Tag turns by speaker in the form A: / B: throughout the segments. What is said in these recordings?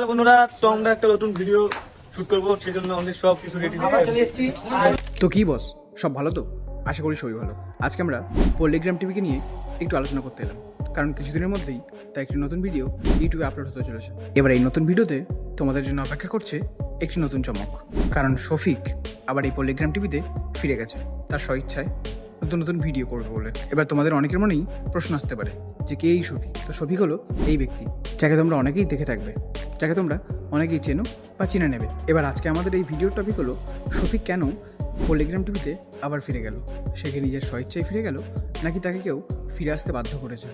A: Hello বন্ধুরা তো আমরা একটা নতুন ভিডিও শুট করব সেই জন্য আমাদের সব কিছু রেডি চলে এসেছি।
B: তো কি বস সব ভালো তো? আশা করি সবই ভালো। আজকে আমরা পল্লিগ্রাম টিভিকে নিয়ে একটু আলোচনা করতে এলাম। কারণ কিছুদিনের মধ্যেই তার একটি নতুন ভিডিও ইউটিউবে আপলোড হতে চলেছে। এবার এই নতুন ভিডিওতে তোমাদের জন্য অপেক্ষা করছে একটি নতুন চমক। কারণ শফিক আবার এই পল্লিগ্রাম টিভিতে ফিরে গেছে। তার স্বইচ্ছায় নতুন নতুন ভিডিও করবে বলে। এবার তোমাদের অনেকের মনেই প্রশ্ন আসতে পারে যে কে এই শফিক? তো শফিক হলো এই ব্যক্তি যাকে তোমরা অনেকেই দেখে থাকবে। যাকে তোমরা অনেকেই চেনো বা চিনে নেবে। এবার আজকে আমাদের এই ভিডিওর টপিক হলো শফিক কেন পল্লিগ্রাম টিভিতে আবার ফিরে গেল? সে কি নিজের স্বইচ্ছায় ফিরে গেল, নাকি তাকে কেউ ফিরে আসতে বাধ্য করেছে?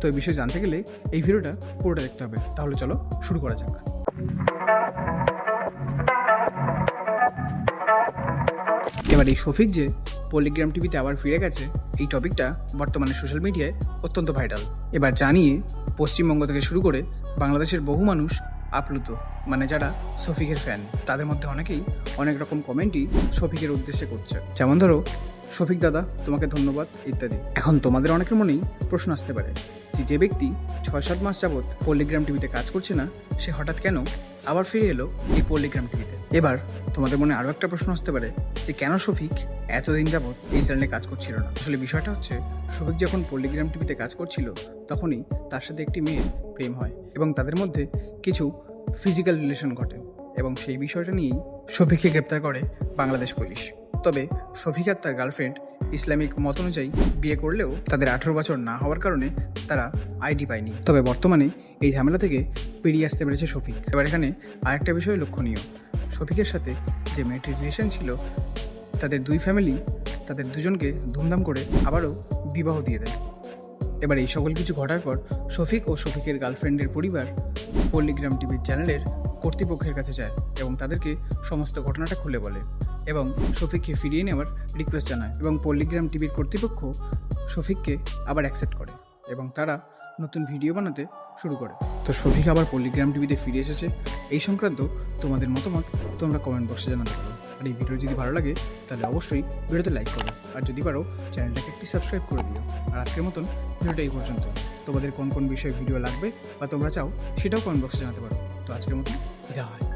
B: তো এই বিষয়ে জানতে গেলে এই ভিডিওটা পুরোটা দেখতে হবে। তাহলে চলো শুরু করা যাক। এবার এই শফিক যে পলিগ্রাম টিভিতে আবার ফিরে গেছে, এই টপিকটা বর্তমানে সোশ্যাল মিডিয়ায় অত্যন্ত ভাইরাল এবার জানিয়ে পশ্চিমবঙ্গ থেকে শুরু করে বাংলাদেশের বহু মানুষ আপ্লুত। মানে যারা শফিকের ফ্যান তাদের মধ্যে অনেকেই অনেক রকম কমেন্টই শফিকের উদ্দেশ্যে করছে। যেমন ধরো, শফিক দাদা, তোমাকে ধন্যবাদ, ইত্যাদি। এখন তোমাদের অনেকের মনেই প্রশ্ন আসতে পারে যে যে ব্যক্তি ছয় সাত মাস যাবৎ পল্লিগ্রাম টিভিতে কাজ করছে না, সে হঠাৎ কেন আবার ফিরে এলো এই পল্লিগ্রাম টিভিতে এবার তোমাদের মনে আরও একটা প্রশ্ন আসতে পারে যে, কেন শফিক এতদিন যাবৎ এই চ্যানেলে কাজ করছিল না। আসলে বিষয়টা হচ্ছে শফিক যখন পল্লিগ্রাম টিভিতে কাজ করছিল, তখনই তার সাথে একটি মেয়ের প্রেম হয় এবং তাদের মধ্যে কিছু ফিজিক্যাল রিলেশন ঘটে এবং সেই বিষয়টা নিয়েই শফিককে গ্রেপ্তার করে বাংলাদেশ পুলিশ। তবে শফিক আর তার গার্লফ্রেন্ড ইসলামিক মত অনুযায়ী বিয়ে করলেও তাদের আঠেরো বছর না হওয়ার কারণে তারা আইডি পায়নি। তবে বর্তমানে এই ঝামেলা থেকে বেরিয়ে আসতে পেরেছে শফিক। এবার এখানে আরেকটা বিষয় লক্ষণীয়। শফিকের সাথে যে মেয়েটির রিলেশন ছিল তাদের দুই ফ্যামিলি তাদের দুজনকে ধুমধাম করে আবারও বিবাহ দিয়ে দেয়। এবার এই সকল কিছু ঘটার পর শফিক ও শফিকের গার্লফ্রেন্ডের পরিবার পল্লিগ্রাম টিভির চ্যানেলের কর্তৃপক্ষের কাছে যায় এবং তাদেরকে সমস্ত ঘটনাটা খুলে বলে এবং শফিককে ফিরিয়ে নেওয়ার রিকোয়েস্ট জানায় এবং পল্লিগ্রাম টিভির কর্তৃপক্ষ শফিককে আবার অ্যাকসেপ্ট করে এবং তারা নতুন ভিডিও বানাতে শুরু করে। তো শফিক আবার পল্লিগ্রাম টিভিতে ফিরে এসেছে। এই সংক্রান্ত তোমাদের মতামত তোমরা কমেন্ট বক্সে জানাতে পারো। আর এই ভিডিও যদি ভালো লাগে, তাহলে অবশ্যই ভিডিওতে লাইক করো। আর যদি পারো, চ্যানেলটাকে একটি সাবস্ক্রাইব করে দিও। আর আজকের মতন ভিডিওটা এই পর্যন্ত। তোমাদের কোন কোন বিষয়ে ভিডিও লাগবে বা তোমরা চাও, সেটাও কমেন্ট বক্সে জানাতে পারো। তো আজকের মতন, বিদায়। হয়